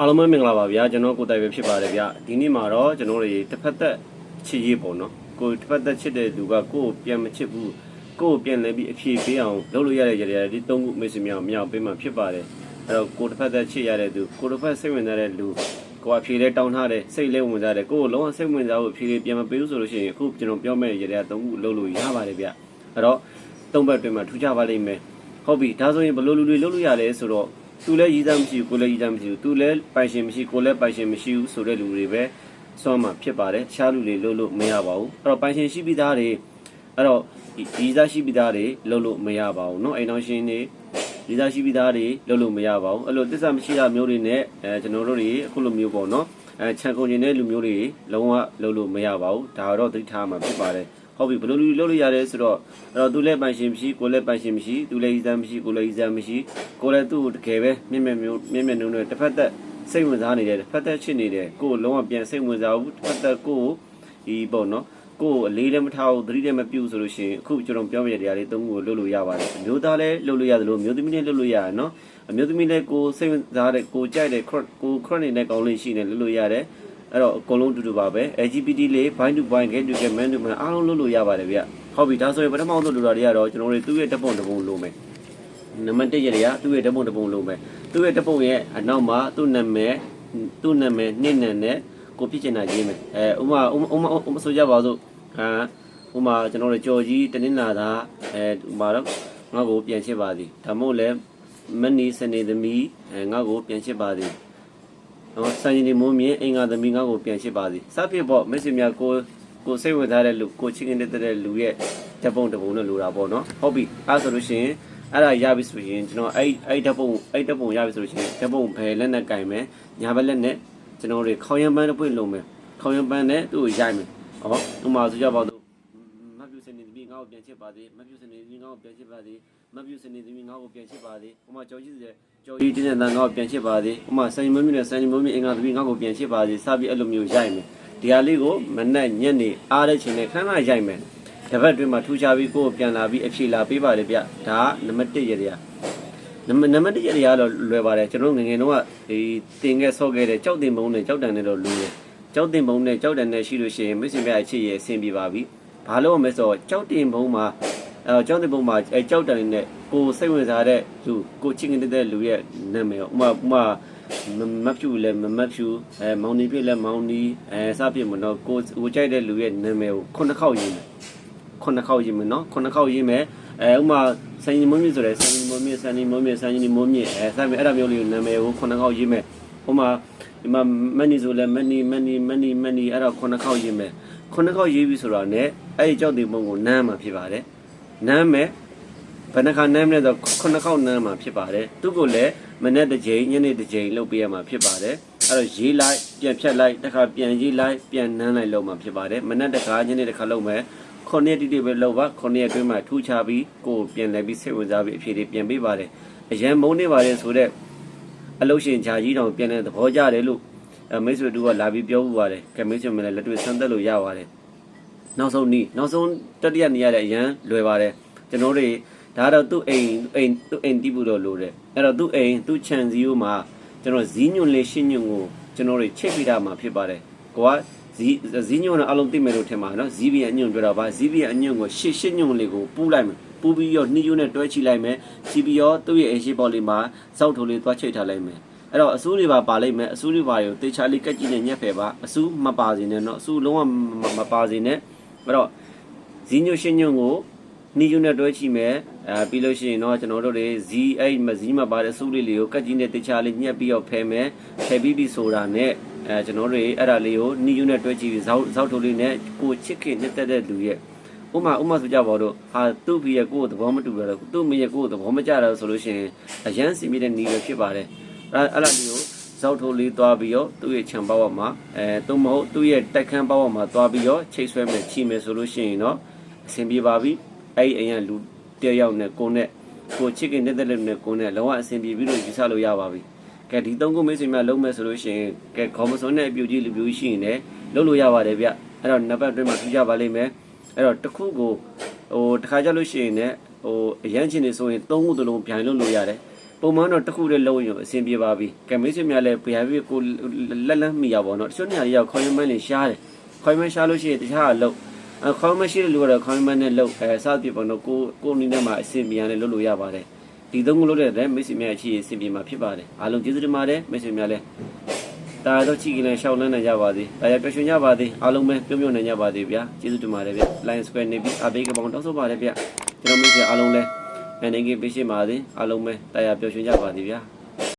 အားလုံးပဲမင်္ဂလာပါဗျာကျွန်တော်ကိုတိုင်ပဲဖြစ်ပါတယ်ဗျာဒီနေ့မှာတော့ကျွန်တော်တို့တစ်ဖက်သက်ချစ်ရေးပေါ့နော်ကိုတစ်ဖက်သက်ချစ်တဲ့လူကကိုယ်ပြန်မချစ်ဘူးကိုယ်ပြန်လဲပြီးအဖြေပေးအောင်လုပ်လို့ရတဲ့ရတဲ့ဒီသုံးခုမိတ်ဆွေများမြောက်ပေးမှဖြစ်ပါတယ်အဲ့တော့ကိုတစ်ဖက်သက်ချစ်ရတဲ့သူကိုတစ်ဖက်စိတ်ဝင်စားတဲ့လူကိုအဖြေလဲတောင်းထားတယ်စိတ်လဲဝင်စားတယ်ကိုယ်လုံးဝစိတ်ဝင်စားဖို့အဖြေလေးပြန်မပေးဘူးဆိုလို့ရှိရင်အခုကျွန်တော်ပြောမယ့်ရတဲ့သုံးခုလုပ်လို့ရပါတယ်ဗျအဲ့တော့သုံးဘက်တွင်မှာထူးခြားပါလိမ့်မယ်ဟုတ်ပြီဒါဆိုရင်ဘယ်လိုလူတွေလုပ်လို့ရလဲဆိုတော့ သူလည်းရည်သားမရှိဘူးကိုလည်းရည်သားမရှိဘူးသူလည်းပိုင်ရှင်မရှိကိုလည်းပိုင်ရှင်မရှိဘူးဆိုတဲ့လူတွေပဲစွမ်းမှာဖြစ်ပါတယ်တခြားလူတွေလုပ်လို့မရပါဘူးအဲ့တော့ပိုင်ရှင်ရှိပြီးသားတွေအဲ့တော့ရည်သားရှိပြီးသားတွေလုပ်လို့မရပါဘူးเนาะအိမ်တော်ရှင်တွေရည်သားရှိပြီးသားတွေလုပ်လို့မရပါဘူးအဲ့လိုတစ္ဆာမရှိတာမျိုးတွေနဲ့အဲကျွန်တော်တို့တွေအခုလိုမျိုးပေါ့เนาะအဲခြံကုန်နေတဲ့လူမျိုးတွေလုံးဝလုပ်လို့မရပါဘူးဒါတော့သိထားမှာဖြစ်ပါတယ် ဟုတ်ပြီဘယ်လိုလူလုပ်လို့ရတယ်ဆိုတော့အဲ့တော့သူလည်းပိုင်ရှင်မရှိကိုလည်းပိုင်ရှင်မရှိသူလည်းရည်သားမရှိကိုလည်းရည်သားမရှိကိုလည်းသူ့ကိုတကယ်ပဲမြင့်မြတ်မျိုးမြင့်မြတ်နှုံးနဲ့တစ်ဖက်သက်စိတ်ဝင်စားနေတယ်တစ်ဖက်သက်ချစ်နေတယ်ကိုယ်လုံးဝပြန်စိတ်ဝင်စားဘူးတစ်ဖက်သက်ကိုယ်ဒီပေါ့နော်ကိုယ်အလေးလည်းမထားဘူးသတိလည်းမပြုဆိုလို့ရှိရင်အခုကျွန်တော်ပြောပြတဲ့တရားလေးသုံးခုကိုလုပ်လို့ရပါတယ်အမျိုးသားလည်းလုပ်လို့ရတယ်လို့အမျိုးသမီးလည်းလုပ်လို့ရတယ်နော်အမျိုးသမီးလည်းကိုယ်စိတ်ဝင်စားတဲ့ကိုယ်ကြိုက်တဲ့ crot ကို crot နေတဲ့ကောင်းလေးရှိနေလုပ်လို့ရတယ် အဲ့တော့အကုန်လုံးတူတူပါပဲ LGBT လေး bind to bind get to get man to man အားလုံးလုပ်လို့ရပါတယ်ဗျဟုတ်ပြီဒါဆိုရင်ပထမဆုံးလူတော်တွေကတော့ကျွန်တော်တို့သူ့ရဲ့တပ်ပုံတစ်ပုံလိုမယ်နံပါတ်1ရတွေကသူ့ရဲ့တပ်ပုံတစ်ပုံလိုမယ်သူ့ရဲ့တပ်ပုံရဲ့အနောက်မှာသူ့နာမည်သူ့နာမည်နှစ်နံနဲ့ကိုဖြစ်ချင်တာရေးမယ်အဲဥမာဥမာဥမာဆိုကြပါစို့အာဥမာကျွန်တော်တို့ကြော်ကြီးတနင်္လာသားအဲဥမာတော့ငါ့ကိုပြန်ချစ်ပါသည်ဒါမှမဟုတ်လဲမနီစနေသမီးအဲငါ့ကိုပြန်ချစ်ပါသည် နော်စံရင်ဒီမိုးမြင့်အင်္ဂါသမီးငါ့ကိုပြန်ရှစ်ပါစီစဖြစ်ပေါ့မက်ဆေ့များကိုကိုစိတ်ဝင်စားတဲ့လူကိုချင်းနေတဲ့တဲ့လူရဲ့ဓာတ်ပုံတစ်ပုံနဲ့လိုတာပေါ့နော်ဟုတ်ပြီအဲ့ဆိုလို့ရှိရင်အဲ့ဒါရပြီဆိုရင်ကျွန်တော်အဲ့အဲ့ဓာတ်ပုံအဲ့ဓာတ်ပုံရပြီဆိုလို့ရှိရင်ဓာတ်ပုံဘယ်လက်နဲ့ကင်မယ်ညာဘက်လက်နဲ့ကျွန်တော်တို့ခေါင်းရံပန်းတစ်ပွင့်လုံးမယ်ခေါင်းရံပန်းနဲ့သူ့ကိုရိုက်မယ်ဟောဥမာဆိုကြပါတော့မတ်ပြူစနေသမီး ငါ့ကိုပြန်ချစ်ပါသေးမတ်ပြူစနေသမီးငါ့ကိုပြန်ချစ်ပါသေးမတ်ပြူစနေသမီးငါ့ကိုပြန်ချစ်ပါသေးဥမာကြော်ကြီးစေကြော်ကြီးတင်းတဲ့တန်ငါ့ကိုပြန်ချစ်ပါသေးဥမာဆန်မမီနဲ့ဆန်မမီအင်္ဂါသမီးငါ့ကိုပြန်ချစ်ပါသေးစပြီးအဲ့လိုမျိုးရိုက်မယ်ဒီဟာလေးကိုမနဲ့ညက်နေအားတဲ့ချိန်နဲ့ခဏခဏရိုက်မယ်တပတ်တွင်းမှာထူးခြားပြီးကိုယ်ပြန်လာပြီးအဖြေလာပေးပါလေဗျဒါကနံပါတ်1ရတဲ့နံပါတ်နံပါတ်1ရတဲ့ကတော့လွယ်ပါတယ်ကျွန်တော်ငငယ်တုန်းကဒီတင်ခဲ့ဆော့ခဲ့တဲ့ကြောက်တင်ပုံးနဲ့ကြောက်တန်နဲ့တော့လူတယ်ကြောက်တင်ပုံးနဲ့ကြောက်တန်နဲ့ရှိလို့ရှိရင်မစ်စင်ပြအချစ်ရဲ့အဆင်ပြေပါပြီ ဘာလို့မလဲဆိုတော့ကြောက်တင်ပုံးမှာအဲကြောက်တင်ပုံးမှာအဲကြောက်တန်နဲ့ကိုစိတ်ဝင်စားတဲ့လူကိုချင်းနေတဲ့လူရဲ့နာမည်ဥမာဥမာမဖြူလဲမမဖြူအဲမောင်နီပြည့်လဲမောင်နီအဲစပြည့်မနော်ကိုကိုကြိုက်တဲ့လူရဲ့နာမည်ကိုခုနှစ်ခေါက်ရေးမယ်ခုနှစ်ခေါက်ရေးမယ်နော်ခုနှစ်ခေါက်ရေးမယ်အဲဥမာစံရင်မွေးမြဆိုတဲ့စံရင်မွေးမြစံရင်မွေးမြစံရင်မွေးမြအဲစမယ်အဲ့ဒါမျိုးလေးကိုနာမည်ကိုခုနှစ်ခေါက်ရေးမယ်ဥမာ ဒီမှာမနီဆိုလဲမနီမနီမနီမနီအဲ့တော့ခုနှစ်ခေါက်ရေးမယ်ခုနှစ်ခေါက်ရေးပြီဆိုတော့ ਨੇ အဲ့ဒီကြောက်တဲ့ပုံကိုနမ်းမှာဖြစ်ပါတယ်နမ်းမယ်ဘယ်နှခါနမ်းမလဲဆိုခုနှစ်ခေါက်နမ်းမှာဖြစ်ပါတယ်သူကလည်းမနေ့တစ်ချိန်ညနေတစ်ချိန်လုပ်ပေးရမှာဖြစ်ပါတယ်အဲ့တော့ရေးလိုက်ပြန်ဖြတ်လိုက်တစ်ခါပြန်ရေးလိုက်ပြန်နမ်းလိုက်လုပ်မှာဖြစ်ပါတယ်မနေ့တစ်ခါညနေတစ်ခါလုပ်မယ်ခုနှစ်တိတိပဲလုပ်ပါခုနှစ်အတွင်းမှာထူးခြားပြီးကိုယ်ပြန်လဲပြီးစိတ်ဝင်စားပြီးအဖြေတွေပြန်ပေးပါတယ်အရန်မုန်းနေပါတယ်ဆိုတော့ အလုရှင်ဂျာကြီးတောင်ပြန်လဲသဘောကျတယ်လို့အဲမိတ်ဆွေတို့ကလာပြီးပြောဥပါတယ်ကဲမိတ်ဆွေမလည်းလက်တွေ့ဆန်းသက်လို့ရပါတယ်နောက်ဆုံးနီးနောက်ဆုံးတတိယနေရတဲ့အရန်လွယ်ပါတယ်ကျွန်တော်တို့ဒါတော့သူ့အိမ်အိမ်သူ့အိမ်တီးဖို့တော့လိုတယ်အဲ့တော့သူ့အိမ်သူ့ခြံစည်းရိုးမှာကျွန်တော်ဇီးညွန့်လေးရှင်းညွန့်ကိုကျွန်တော်တို့ချိတ်ပြတာမှာဖြစ်ပါတယ်ကိုကဇီးဇီးညွန့်နဲ့အလုံးသိမယ်လို့ထင်ပါနော်ဇီးပြအညွန့်ပြောတာပါဇီးပြအညွန့်ကိုရှစ်ရှစ်ညွန့်လေးကိုပူးလိုက်မယ် ပူးပြီးတော့နှီးယိုးနဲ့တွဲချိလိုက်မယ်စီပြီးတော့သူ့ရဲ့အိမ်ရှိပေါ်လေးမှာစောက်ထိုးလေးသွားချိတ်ထားလိုက်မယ်အဲ့တော့အစိုးတွေပါပါလိုက်မယ်အစိုးတွေပါကိုတေချာလေးကက်ကြည့်နဲ့ညက်ဖယ်ပါအစိုးမပါစေနဲ့เนาะအစိုးလုံးဝမပါစေနဲ့အဲ့တော့ဇီးညွန့်ရှင်းညွန့်ကိုနီယူနဲ့တွဲချိမယ်အဲပြီးလို့ရှိရင်တော့ကျွန်တော်တို့တွေဇီးအဲ့မဇီးမှာပါတဲ့စုလေးလေးကိုကတ်ကြီးနဲ့တခြားလေးညှက်ပြီးတော့ဖယ်မယ်ဖယ်ပြီးပြီဆိုတာနဲ့အဲကျွန်တော်တို့တွေအဲ့ဒါလေးကိုနီယူနဲ့တွဲချိပြီးဇောက်ဇောက်ထိုးလေးနဲ့ကိုချစ်ခင်နှစ်သက်တဲ့လူရဲ့ ဥမာဥမာဆိုကြပါတော့ဟာသူ့ဖေရဲ့ကိုယ်သဘောမတူရတော့သူ့မေရဲ့ကိုယ်သဘောမကျတော့ဆိုလို့ရှိရင်အရန်စီမိတဲ့နီပဲဖြစ်ပါတယ်အဲအဲ့ဒါလေးကိုဇောက်ထိုးလေးသွားပြီးတော့သူ့ရဲ့ခြံပေါက်မှာအဲသူ့မဟုတ်သူ့ရဲ့တိုက်ခန်းပေါက်မှာသွားပြီးတော့ချိတ်ဆွဲမယ်ချိမယ်ဆိုလို့ရှိရင်တော့အဆင်ပြေပါပြီအဲ့ဒီအရင်လူတယောက်နဲ့ကိုနဲ့ကိုချစ်ခင်နေတဲ့လူနဲ့ကိုနဲ့လုံးဝအဆင်ပြေပြီးတော့ယူဆလို့ရပါပြီကဲဒီသုံးခုမိတ်ဆွေများလုံးမဲ့ဆိုလို့ရှိရင်ကဲခေါမစုံနဲ့အပြူကြီးလူပြူကြီးရှိရင်လည်းလုံးလို့ရပါတယ်ဗျအဲ့တော့နံပါတ်တွင်းမှာထူကြပါလိမ့်မယ် အဲ့တော့တစ်ခုကိုဟိုတစ်ခါကြလို့ရှိရင်လည်းဟိုအရန်ချင်းနေဆိုရင်သုံးခုသလုံးပြန်လို့လို့ရတယ်ပုံမှန်တော့တစ်ခုတည်းလုံးရင်အဆင်ပြေပါပြီကဲမိတ်ဆွေများလည်းဘယ်ဟာဖြစ်ကိုလက်လက်မိရပါတော့တချို့နေရာတွေရောက်ခေါင်းရမ်းမန်းလေးရှားတယ်ခေါင်းရမ်းရှားလို့ရှိရင်တခြားအလုပ်အခေါင်းမရှိတဲ့လူကတော့ခေါင်းရမ်းမန်းနဲ့လုပ်အဲစသဖြင့်ပေါ့နော်ကိုကိုအနေနဲ့မှအဆင်ပြေရတယ်လုပ်လို့ရပါတယ်ဒီသုံးခုလုပ်တဲ့မိတ်ဆွေများအချီအဆင်ပြေမှာဖြစ်ပါတယ်အားလုံးကျေးဇူးတင်ပါတယ်မိတ်ဆွေများလည်း တာတော့ချီကလေးရှောက်လန်းနေကြပါသေးတာရပျော်ရွှင်ကြပါသေးအားလုံးပဲပြုံးပြုံးနေကြပါသေးဗျာကျေးဇူးတင်ပါတယ်ဗျ line square နေပြီးအဘေးကပောင်းတောက်ဆိုပါတယ်ဗျကျွန်တော်မိတ်ဆွေအားလုံးလည်းအနေငယ်ပေးရှိပါသေးအားလုံးပဲတာရပျော်ရွှင်ကြပါသေးဗျာ